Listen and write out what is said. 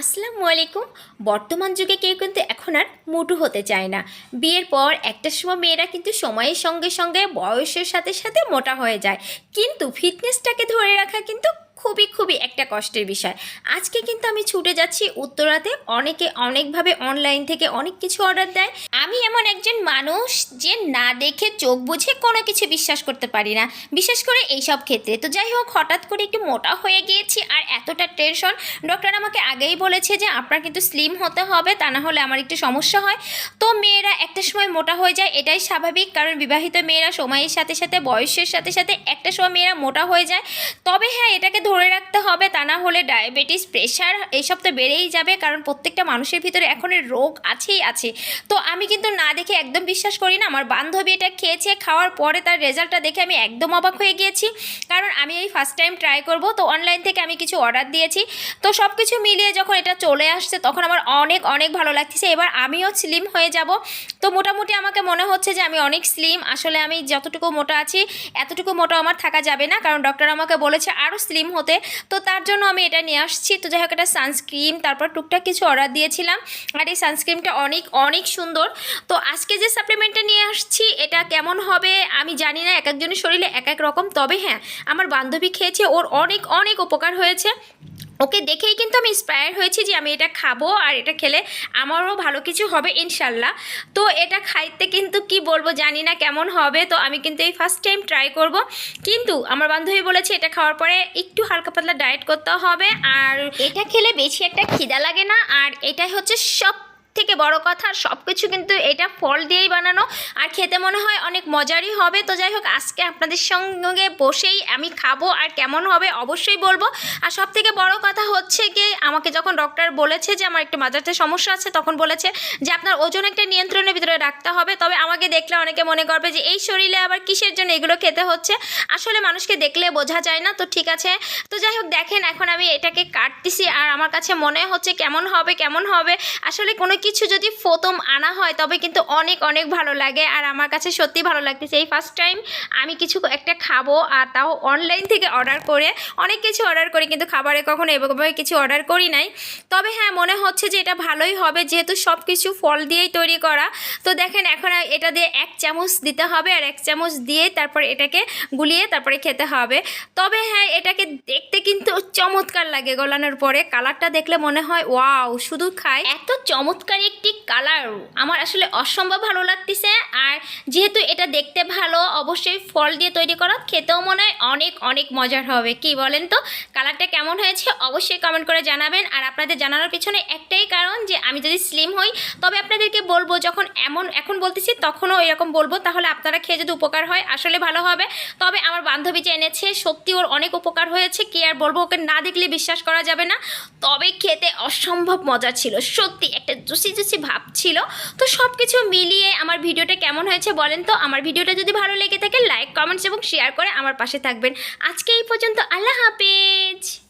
আসসালামু আলাইকুম। বর্তমান যুগে কেউ কিন্তু এখন আর মোটু হতে চায় না। বিয়ের পর একটা সময় মেয়েরা কিন্তু সময়ের সঙ্গে সঙ্গে বয়সের সাথে সাথে মোটা হয়ে যায়। কিন্তু ফিটনেসটাকে ধরে রাখা কিন্তু খুবই খুবই একটা কষ্টের বিষয়। আজকে কিন্তু আমি ছুটে যাচ্ছি উত্তরাতে। অনেকে অনেকভাবে অনলাইন থেকে অনেক কিছু অর্ডার দেয়। আমি এমন একজন মানুষ যে না দেখে চোখ বুঝে কোনো কিছু বিশ্বাস করতে পারি না। বিশেষ করে এইসব ক্ষেত্রে। তো যাই হোক, হঠাৎ করে একটু মোটা হয়ে গিয়েছি আর এতটা টেনশন ডক্টর আমাকে আগেই বলেছে যে, আপনার কিন্তু স্লিম হতে হবে, তা না হলে আমার একটু সমস্যা হয়। তো মেয়েরা একটা সময় মোটা হয়ে যায়, এটাই স্বাভাবিক। কারণ বিবাহিত মেয়েরা সময়ের সাথে সাথে, বয়সের সাথে সাথে একটা সময় মেয়েরা মোটা হয়ে যায়। তবে হ্যাঁ এটাকে ধরে রাখতে হবে তা না হলে ডায়াবেটিস, প্রেশার এইসব তো বেড়েই যাবে, কারণ প্রত্যেকটা মানুষের ভিতরে এখন রোগ আছেই আছে। তো আমি কিন্তু না দেখে একদম বিশ্বাস করি না, আমার বান্ধবী এটা খেয়েছে, খাওয়ার পরে তার রেজাল্টটা দেখে আমি একদম অবাক হয়ে গিয়েছি। কারণ আমি এই ফার্স্ট টাইম ট্রাই করব, তো অনলাইন থেকে আমি কিছু অর্ডার দিয়েছি। তো সব কিছু মিলিয়ে যখন এটা চলে আসছে, তখন আমার অনেক অনেক ভালো লাগতেছে। এবার আমিও স্লিম হয়ে যাব। তো মোটামুটি আমাকে মনে হচ্ছে যে আমি অনেক স্লিম আসলে আমি যতটুকু মোটা আছি, এতটুকু মোটা আমার থাকা যাবে না। কারণ ডক্টর আমাকে বলেছে আরও স্লিম হতে। তো তার জন্য আমি এটা নিয়ে আসছি। তো যাই হোক, একটা সানস্ক্রিম তারপর টুকটাক কিছু অর্ডার দিয়েছিলাম। আর এই সানস্ক্রিমটা অনেক অনেক সুন্দর। তো আজকে যে সাপ্লিমেন্টটা নিয়ে আসছি, এটা কেমন হবে আমি জানি না। এক একজনের শরীরে এক এক রকম। তবে হ্যাঁ আমার বান্ধবী খেয়েছে, ওর অনেক অনেক উপকার হয়েছে। ওকে দেখেই কিন্তু আমি ইন্সপায়ার হয়েছি যে আমি এটা খাব আর এটা খেলে আমারও ভালো কিছু হবে ইনশাল্লাহ। তো এটা খাইতে কিন্তু কি বলব জানি না কেমন হবে, তো আমি কিন্তু এই ফার্স্ট টাইম ট্রাই করব। কিন্তু আমার বান্ধবী বলেছে এটা খাওয়ার পরে একটু হালকা পাতলা ডায়েট করতে হবে আর এটা খেলে বেশি একটা খিদা লাগে না, আর এটাই হচ্ছে সব থেকে বড় কথা সব কিছু কিন্তু এটা ফল দিয়েই বানানো। আর খেতে মনে হয় অনেক মজারই হবে। তো যাই হোক, আজকে আপনাদের সঙ্গে বসেই আমি খাব আর কেমন হবে অবশ্যই বলব। আর সব থেকে বড় কথা হচ্ছে কি, আমাকে যখন ডক্টর বলেছে যে আমার একটু মাজাতে সমস্যা আছে, তখন বলেছে যে আপনার ওজন একটা নিয়ন্ত্রণের ভিতরে রাখতে হবে। তবে আমাকে দেখলে অনেকে মনে করবে যে, এই শরীরে আবার কিসের জন্য এগুলো খেতে হচ্ছে? আসলে মানুষকে দেখলে বোঝা যায় না, তো ঠিক আছে। তো যাই হোক, দেখেন এখন আমি এটাকে কাটতেছি। আর আমার কাছে মনে হচ্ছে কেমন হবে কেমন হবে? আসলে কোনো কিছু যদি প্রথম আনা হয়, তবে কিন্তু অনেক অনেক ভালো লাগে। আর আমার কাছে সত্যি ভালো লাগতেছে। এই ফার্স্ট টাইম আমি কিছু একটা খাব আর তাও অনলাইন থেকে অর্ডার করে, অনেক কিছু অর্ডার করি কিন্তু খাবারে কখনো এভাবে কিছু অর্ডার করি নাই। তবে হ্যাঁ মনে হচ্ছে যে এটা ভালোই হবে যেহেতু সব কিছু ফল দিয়েই তৈরি করা। তো দেখেন, এখন এটা দিয়ে এক চামচ দিতে হবে আর এক চামচ দিয়ে তারপর এটাকে গুলিয়ে তারপরে খেতে হবে। তবে হ্যাঁ এটাকে দেখতে কিন্তু চমৎকার লাগে গলানোর পরে। কালারটা দেখলে মনে হয়, ওয়াও, শুধু খাই? এত চমৎকার একটি কালার আমার আসলে অসম্ভব ভালো লাগতেছে আর যেহেতু এটা দেখতে ভালো, অবশ্যই ফল দিয়ে তৈরি করা, খেতেও মনে হয় অনেক অনেক মজার হবে। কি বলেন তো? কালারটা কেমন হয়েছে অবশ্যই কমেন্ট করে জানাবেন। আর আপনাদের জানানোর পিছনে একটাই কারণ যে, আমি যদি স্লিম হই, তবে আপনাদেরকে বলব, যখন এমন, এখন বলতেছি, তখনও এরকম বলব, তাহলে আপনারা খেয়ে যদি উপকার হয়, আসলে ভালো হবে। তবে আমার বান্ধবী যে এনেছে সত্যি ওর অনেক উপকার হয়েছে, কি আর বলব, ওকে না দেখলে বিশ্বাস করা যাবে না। তবে খেতে অসম্ভব মজা ছিল, সত্যি একটা জুসি ভাব ছিল তো সব কিছু মিলিয়ে আমার ভিডিওটা কেমন হয়েছে বলেন তো? আমার ভিডিওটা যদি ভালো লেগে থাকে লাইক কমেন্টস এবং শেয়ার করে আমার পাশে থাকবেন। আজকে এই পর্যন্ত আল্লাহ হাফেজ।